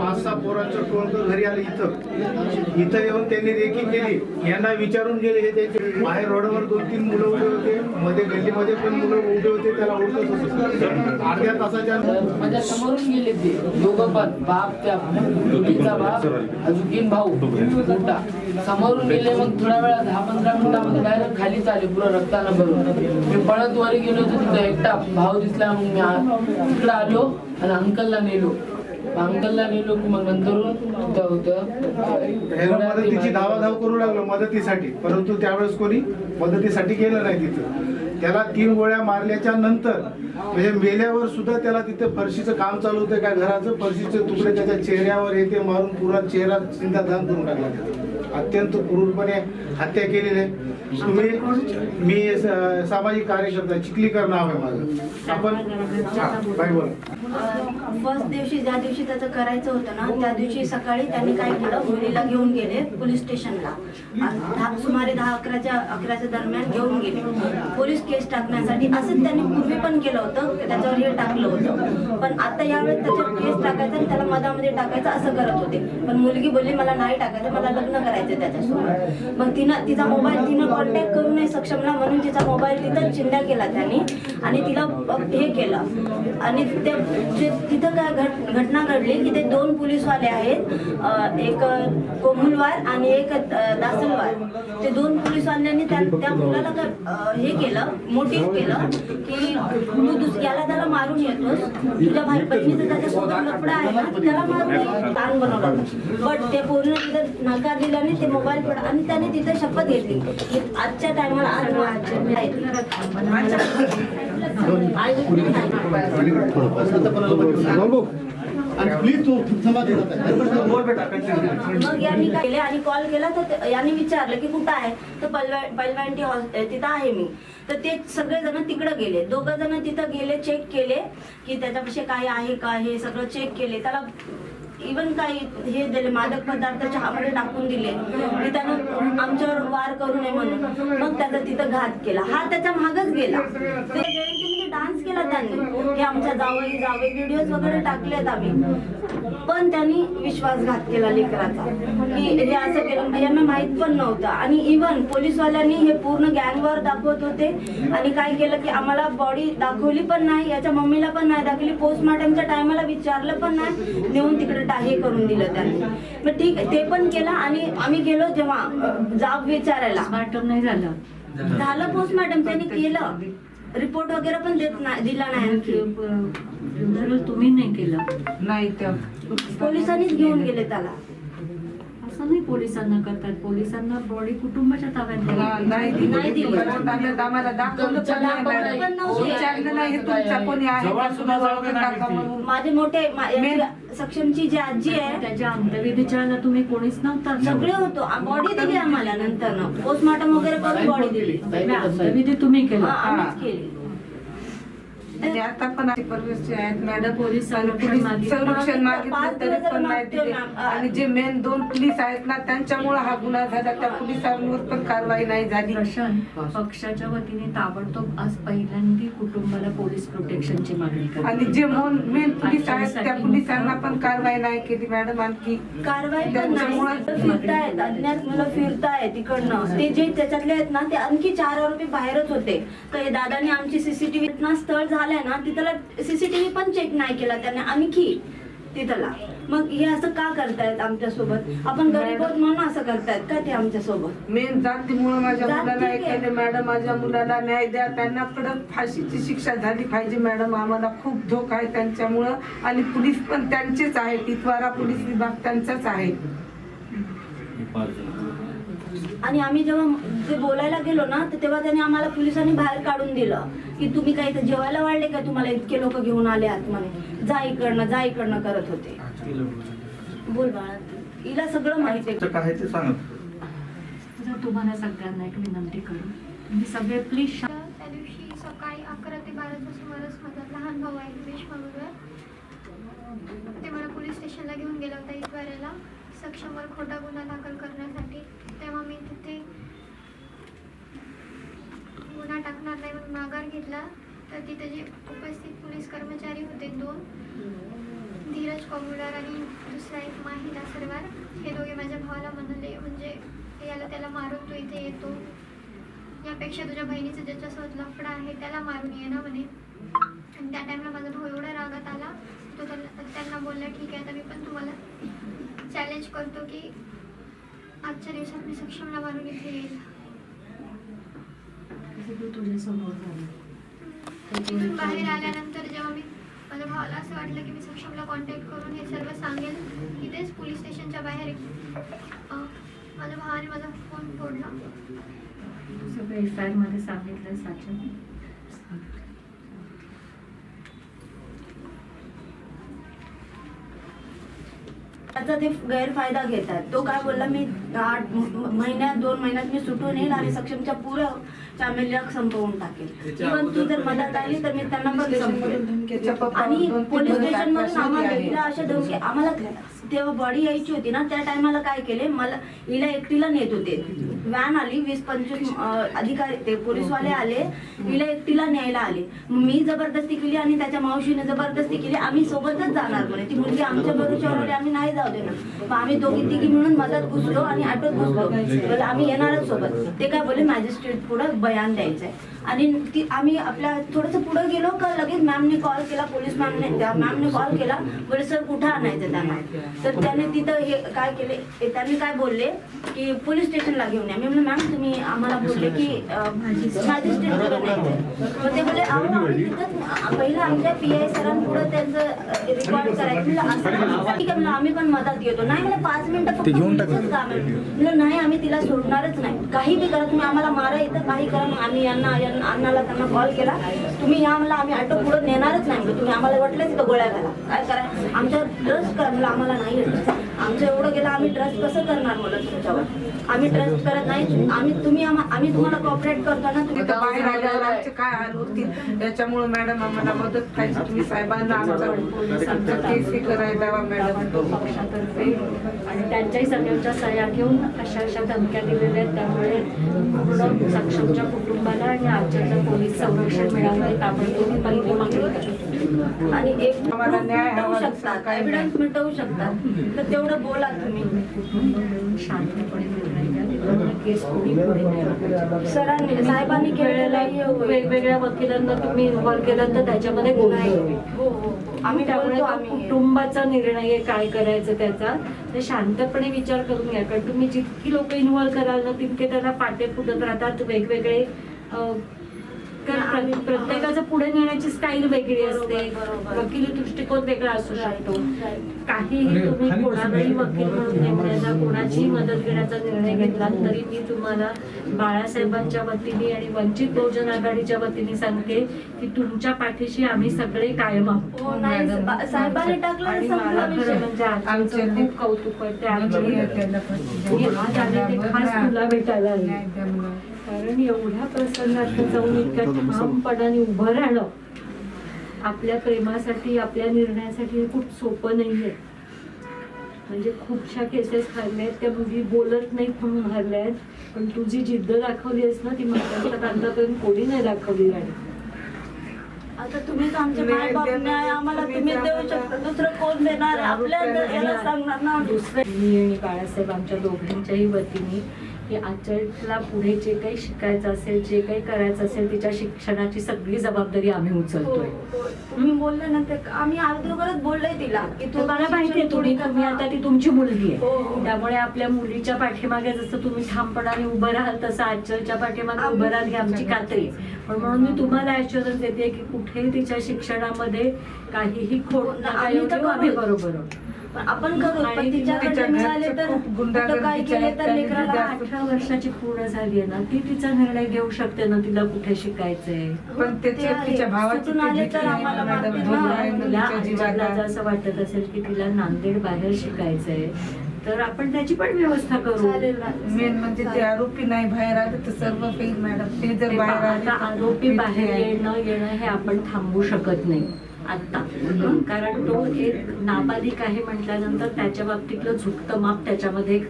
पाच सहा पोरांचं टोळकं घरी आलं इथं. इथं येऊन त्यांनी रेकी केली. यांना विचारून गेले हे त्यांचे बाहेर रोडवर दोन तीन मुलं उभे होते. मध्ये गल्लीमध्ये पण मुलं उभे होते त्याला ओळखत होते. अर्ध्या तासाच्या माझ्या समोरून गेले ते. दोघं पण बाप त्या मुलीचा बाप अजून भाऊ. मोठा समोरून गेले मग थोड्या वेळा दहा पंधरा मिनिटामध्ये डायरेक्ट खालीच आले पुरं रक्तानं भरून. मी पळत वर गेलो तर तिथं एकटा भाऊ दिसला मग मी तिकडं आलो आणि अंकलला नेलो. अंकलला नेलो मग होतं मदतीची धावाधाव करू लागलो मदतीसाठी. परंतु त्यावेळेस कोणी मदतीसाठी गेलं नाही तिथं. त्याला तीन गोळ्या मारल्याच्या नंतर म्हणजे मेल्यावर सुद्धा त्याला तिथे फरशीचं काम चालू होतं का घराचं? फरशीचे तुकडे त्याच्या चेहऱ्यावर येते मारून पूर्ण चेहरा चिंताधान करून टाकला त्याचा. अत्यंत क्रूरपणे हत्या केलेली आहे. तुम्ही मी सामाजिक कार्यकर्ता चिखलीकर नाव आहे माझं. आपण बाई बोला. फर्स्ट दिवशी ज्या दिवशी त्याचं करायचं होतं ना त्या दिवशी सकाळी त्यांनी काय केलं? मुलीला घेऊन गेले पोलीस स्टेशनला. दहा- सुमारे दहा अकराच्या अकराच्या दरम्यान घेऊन गेले. पोलीस केस टाकण्यासाठी असंच त्यांनी पूर्वी पण केलं होतं की त्याच्यावर हे टाकलं होतं. पण आता यावेळेस त्याच्यावर केस टाकायचं आणि त्याला मधामध्ये टाकायचं असं करत होते. पण मुलगी बोलली मला नाही टाकायचं मला लग्न करायचं त्याच्यासोबत. मग तिनं तिचा मोबाईल तिनं कॉन्टॅक्ट करू नये सक्षमला म्हणून तिचा मोबाईल तिथं चिन्ह्या केला त्यांनी आणि तिला हे केलं. आणि ते जे- तिथं काय घट घटना घडली की ते दोन पोलीसवाले आहेत एक कोमुलवार आणि एक दासलवार. ते दोन पोलीसवाल्यांनी त्या त्या मुलाला काय हे केलं मोटिव्ह केलं की तू दुस याला त्याला मारून येतोस. तुझ्या भाई बहिणीचं त्याच्यासोबत लफडा आहे ना त्याला मारून. ताण बनवला. बट ते पूर्ण तिथं नकार दिल्याने ते मोबाईल पड आणि त्याने तिथे शपथ घेतली. की आजच्या टायमाला आज आणि प्लीज तू बोल बेटा continue. मग यांनी केले? आणि कॉल केला तर ते- यांनी विचारलं की कुठं आहे? तर पलवा- पलवांटी हॉस- तिथं आहे मी. तर ते सगळे जण तिकडे गेले. दोघं जण तिथं गेले चेक केले की त्याच्यापाशी काय आहे का हे सगळं चेक केले. त्याला इवन काही हे दिले मादक पदार्थ चहामध्ये टाकून दिले. की त्यानं आमच्यावर वार करू नये म्हणून. मग त्याचा तिथं घात केला. हा त्याच्या मागच गेला. ते केला त्यांनी की आमच्या जावई जावे व्हिडिओज वगैरे टाकलेत आम्ही. पण त्यांनी विश्वासघात केला लेकराचा. की हे असं केलं. यांना माहीत पण नव्हतं. आणि इवन पोलीसवाल्यांनी हे पूर्ण गँगवर दाखवत होते. आणि काय केलं की आम्हाला बॉडी दाखवली पण नाही. याच्या मम्मीला पण नाही दाखवली. पोस्टमॉर्टमच्या टायमाला विचारलं पण नाही. नेऊन तिकडे हे करून दिलं त्यांनी. मग ठीक आहे. ते पण केलं. आणि आम्ही गेलो जेव्हा जाब विचारायला. पोस्टमार्टम नाही झालं. झालं पोस्टमॉर्टम त्यांनी केलं. रिपोर्ट वगैरे पण देत नाही दिला नाही आणखी तुम्ही नाही केलं. नाही त्या पोलिसांनीच घेऊन गेले त्याला. असं नाही पोलिसांना करतात. पोलिसांना बॉडी कुटुंबाच्या ताब्यात नाही नाही दिली. दिली. परत आम्ही- आम्हाला दाखवलं पण नाही दाखवलं मॅडम. पण नव्हते. विचारलं नाही हे तुमचा कोणी आहे? का? तुम्ही ओळखून टाका म्हणून. माझे मोठे मा- यांची सक्षमची जी आजी आहे त्याच्या अंत्यविधीच्या वेळेला तुम्ही कोणीच नव्हता. सगळे होतो. बॉडी दिली आम्हाला नंतर पोस्टमॉर्टम वगैरे करून बॉडी दिली. अंत्यविधी तुम्ही केला. आम्हीच केली. आणि आता पण परिस्थिती आहेत. मॅडम पोलीस संरक्षण मागितलं. तरी पण नाही दिले. आणि जे मेन दोन पोलीस आहेत ना त्यांच्यामुळे हा गुन्हा झाला. त्या पोलिसांवर पण कारवाई नाही झाली. पक्षाच्या वतीने ताबडतोब आज पहिल्यांदा कुटुंबाला पोलीस प्रोटेक्शनची मागणी आणि जे मेन पोलीस आहेत त्या पोलिसांना पण कारवाई नाही केली मॅडम आणखी कारवाई त्यांच्यामुळं- फिरतायत. अज्ञात मुलं फिरतायत तिकडनं ते जे त्याच्यातले आहेत ना ते आणखी चार आरोपी बाहेरच होते. तर दादाने आमची सीसीटीव्ही ना स्थळ झालंय ना तिथला सीसीटीव्ही पण चेक नाही केला त्याने आणखी तिथला. मग हे असं का करतायत आमच्यासोबत? आपण गरीब आहोत म्हणून असं करतायत का ते आमच्यासोबत? मेन जातीमुळे माझ्या जात मुलाला ठीक आहे. ऐकायला मॅडम माझ्या मुलाला न्याय द्या. त्यांना कडक फाशीची शिक्षा झाली पाहिजे मॅडम. आम्हाला खूप धोका आहे त्यांच्यामुळं. आणि पोलीस पण त्यांचेच आहेत. इतवारा पोलीस विभाग त्यांचाच आहे. आणि आम्ही जेव्हा ते बोलायला गेलो ना तर तेव्हा त्याने आम्हाला पोलिसांनी बाहेर काढून दिलं की तुम्ही काही इथं जेवायला वाढले का? तुम्हाला इतके लोक घेऊन आले आतमध्ये. जा इकडनं जा इकडनं करत होते. बोल बाळा हिला सगळं माहिती आहे. काय ते सांगत जर तुम्हाला सगळ्यांना एक विनंती करू तुम्ही सगळे प्लीज त्या दिवशी सकाळी अकरा ते बाराच्या सुमारास माझा लहान भाऊ आहे म्हणून ते मला पोलीस स्टेशनला घेऊन गेला होता इतवाऱ्याला सक्षमवर खोटा गुन्हा दाखल करण्यासाठी. तेव्हा मी तिथे गुन्हा टाकणार नाही म्हणून माघार घेतला. तर तिथे जे उपस्थित पोलीस कर्मचारी होते दोन धीरज कोमुलार आणि दुसरा एक माहिला सरवार हे दोघे माझ्या भावाला म्हणाले म्हणजे याला त्याला मारून तू इथे येतो. यापेक्षा तुझ्या बहिणीचं ज्याच्यासोबत लफडा आहे त्याला मारून ये ना म्हणे. आणि त्या टाईमला माझा भाऊ एवढा रागात आला तो त्यांना बोलला ठीक आहे आता मी पण तुम्हाला चॅलेंज करतो की आजच्या दिवसात मी सक्षमला मारून इथे येईल. तिथून बाहेर आल्यानंतर जेव्हा मी माझ्या भावाला असं वाटलं की मी सक्षमला कॉन्टॅक्ट करून हे सर्व सांगेल तिथेच पोलीस स्टेशनच्या बाहेर माझ्या भावाने माझा फोन फोडला. सगळं एफ आयमध्ये सांगितलं साच्या त्याचा ते गैरफायदा घेतात. तो काय बोलला मी आठ महिन्यात दोन महिन्यात मी सुटून येईल आणि सक्षमच्या पुऱ्या फॅमिलीला संपवून टाकेल इव्हन तू जर मदत आली तर मी त्यांना पण संपवेल आणि पोलीस स्टेशन मधून दाखवायचे आम्हाला अशा धमकी आम्हाला तेव्हा बॉडी यायची होती ना त्या टायमाला काय केले? मला हिला एकटीला नेत होते. व्हॅन आली वीस पंचवीस अधिकारी ते पोलीसवाले आले. हिला एकटीला न्यायला आले. मी जबरदस्ती केली आणि त्याच्या मावशीने जबरदस्ती केली. आम्ही सोबतच जाणार म्हणे. ती मुलगी आमच्या आली, आम्ही नाही जाऊ देणार. मग आम्ही दोघी तिघी मिळून मदत घुसलो आणि ऑटोत घुसलो. आम्ही येणारच सोबत. ते काय बोलले मॅजिस्ट्रेट पुढे बयान द्यायचंय. आणि ती आम्ही आपल्या थोडस पुढे गेलो का लगेच मॅमने कॉल केला पोलीस मॅमने त्या मॅमने कॉल केला. बोले सर कुठं आणायचं त्यांना? तर त्याने तिथं हे काय केले त्यांनी काय बोलले की पोलीस स्टेशनला घेऊन या. मी म्हणलं मॅम तुम्ही आम्हाला बोलले की मॅजिस्ट्रेटकडे न्यायचं ते अहो आम्ही तिथंच पहिलं आमच्या पी आय सरांपुढे त्यांचं रेकॉर्ड करायचं. म्हणलं असं. ठीक आहे आम्ही पण मदत घेतो. नाही म्हणजे पाच मिनिटं फक्त मुलीचंच काम आहे. म्हणलं नाही आम्ही तिला सोडणारच नाही. काही बी करा तुम्ही आम्हाला मारा इथं काही करा मग आम्ही यांना यांना अण्णाला त्यांना कॉल केला. तुम्ही या मला आम्ही ऑटो पुढे नेणारच नाही. म्हणलं तुम्ही आम्हाला वाटलं तिथं गोळ्या घाला. काय करा आमच्यावर ट्रस्ट करा म्हणलं आम्हाला नाही. आमचं एवढं गेलं आम्ही ट्रस्ट कसं करणार म्हणलं तुमच्यावर? आम्ही ट्रस्ट करत नाही. आम्ही तुम्ही आम्हा- तुम्हाला कॉपरेट करतो ना तुम्ही तिथं बाहेर आल्यावर आमचे काय हाल होतील? याच्यामुळे मॅडम आम्हाला मदत पाहिजे. तुम्ही साहेबांना आमचा आमचा केस हे करायला मॅडम पक्षातर्फे आणि त्यांच्याही सगळ्यांच्या सह्या घेऊन अशा अशा धमक्या दिलेल्या आहेत. त्यामुळे पूर्ण सक्षमच्या कुटुंबाला आणि आजच्या पोलीस संरक्षण मिळावं ताबडतोब ही पहिली मागणी करतो आणि एक मिटवू शकतात एव्हिडन्स मिटवू शकतात तर तेवढं बोला तुम्ही. सरांनी साहेबांनी केलेलं वेळेला होईल. वेगवेगळ्या वकिलांना तुम्ही इन्व्हॉल्व केलं तर त्याच्यामध्ये होईल हो हो. आम्ही त्यामुळे कुटुंबाचा निर्णय आहे काय करायचं त्याचा ते शांतपणे विचार करून घ्या कारण तुम्ही जितकी लोक इन्व्हॉल्व कराल ना तितके त्याला पाटे फुटत राहतात वेगवेगळे कारण प्र- प्रत्येकाचं पुढे नेण्याची स्टाईल वेगळी असते. वकिली दृष्टिकोन वेगळा असू शकतो. काहीही तुम्ही कोणालाही वकील म्हणून नेमण्याचा कोणाचीही मदत घेण्याचा निर्णय घेतला तरी मी तुम्हाला बाळासाहेबांच्या वतीने आणि वंचित बहुजन आघाडीच्या वतीने सांगते की तुमच्या पाठीशी आम्ही सगळे कायम आहोत. हो म्हणजे खूप कौतुक मी आमच्या आज ते खास तुला भेटायला आले. कारण एवढ्या प्रसंगात जाऊन इतक्या ठामपणाने उभं राहणं आपल्या प्रेमासाठी आपल्या निर्णयासाठी हे खूप सोपं नाहीये. म्हणजे खूपशा केसेस हरल्या आहेत त्या मुली बोलत नाहीत म्हणून हरल्या आहेत. पण तू जी जिद्द दाखवली आहेस ना ती महाराष्ट्रात आतापर्यंत कोणी नाही दाखवली राणी आता तुम्हीच आमचे न्याय आम्हाला तुम्ही देऊ शकता. दुसरं कोण देणार आहे? आपल्या याला सांगणार ना. दुसरं मी आणि बाळासाहेब आमच्या दोघांच्याही वतीने की आचरणला पुढे जे काही शिकायचं असेल जे काही करायचं असेल तिच्या शिक्षणाची सगळी जबाबदारी आम्ही हो, उचलतोय हो. तुम्ही बोलले ना ते आम्ही अगोदरच बोललोय तिला की तू तुम्हाला तुम्ही पूर्ण तुम्ही कर. आता ती तुमची मुलगी हो, आहे हो. त्यामुळे आपल्या मुलीच्या पाठीमागे जसं तुम्ही ठामपणाने उभं राहाल तसं आजच्या पाठीमागे उभं राहाल ही आमची खात्री. पण म्हणून मी तुम्हाला ऍश्युरन्स देते की कुठेही तिच्या शिक्षणामध्ये काहीही खोट आम्ही तर. बरोबर आपण करू आणि पण तिच्या घरचं तर खूप कुठं काय केलं? तर लेकराला अठरा वर्षाची पूर्ण झाली आहे ना. ती तिचा निर्णय घेऊ शकते ना? तिला कुठे शिकायचंय? पण त्याच्या. तिच्या भावाची सुटून आले तर आम्हाला तिला असं वाटत असेल की तिला नांदेड बाहेर शिकायचंय तर आपण त्याची पण व्यवस्था करू. मेन म्हणजे ते आरोपी नाही बाहेर आले तर सर्व फेल मॅडम. ते जर बाहेर आले आरोपी बाहेर. येणं येणं हे आपण थांबवू शकत नाही. आता कारण तो एक नाबालिक आहे म्हटल्यानंतर त्याच्या बाबतीतलं झुकतं माप त्याच्यामध्ये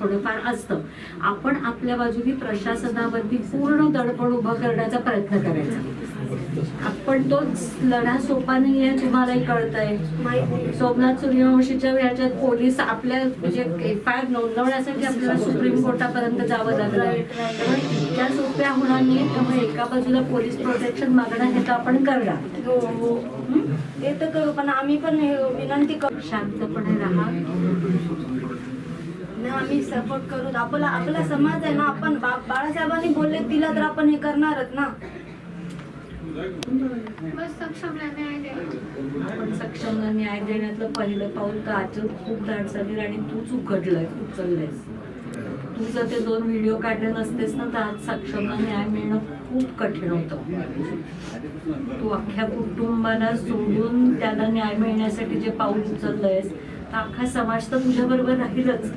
थोडंफार असतं. आपण आपल्या बाजूनी प्रशासनावरती पूर्ण दडपण उभं करण्याचा प्रयत्न करायचा. आपण तोच लढा सोपा नाही आहे तुम्हालाही कळत आहे सोमनाथ सूर्यवंशीच्या ह्याच्यात पोलीस आपल्या म्हणजे एफ आय आर नोंदवण्यासाठी आपल्याला सुप्रीम कोर्टापर्यंत जावं लागलं. त्यामुळे इतक्या सोप्या होणार नाही त्यामुळे एका बाजूला पोलीस प्रोटेक्शन मागणं हे तर आपण करणार. हो हो. ते तर करू पण आम्ही पण हे विनंती करू. शांतपणे राहा. आम्ही सपोर्ट करू. आपला आपला समाज आहे ना आपण बाळासाहेबांनी बोलले तिला तर आपण हे करणारच ना. सक्षमला न्याय देण्यातलं पहिलं पाऊल तर आजच खूप दाट झाली आणि तूच खूप उचललंयस तू जर ते दोन व्हिडिओ काढले नसतेस ना तर आज सक्षमला न्याय मिळणं खूप कठीण होतं. तू अख्ख्या कुटुंबाला सोडून त्याला न्याय मिळण्यासाठी जे पाऊल उचललंयस तर अख्खा समाज तर तुझ्या बरोबर राहीलच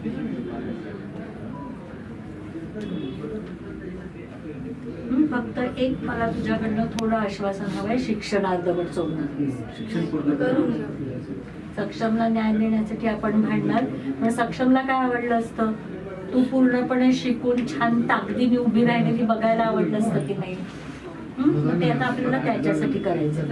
हं, फक्त एक मला तुझ्याकडनं थोडं आश्वासन हवंय शिक्षण अर्धवट सोडणार करून घेऊ सक्षमला न्याय देण्यासाठी आपण भांडणार. पण सक्षमला काय आवडलं असतं? तू पूर्णपणे शिकून छान ताकदीने उभी राहिलेली बघायला आवडलं असतं की नाही? हं? ते आता आपल्याला त्याच्यासाठी करायचं.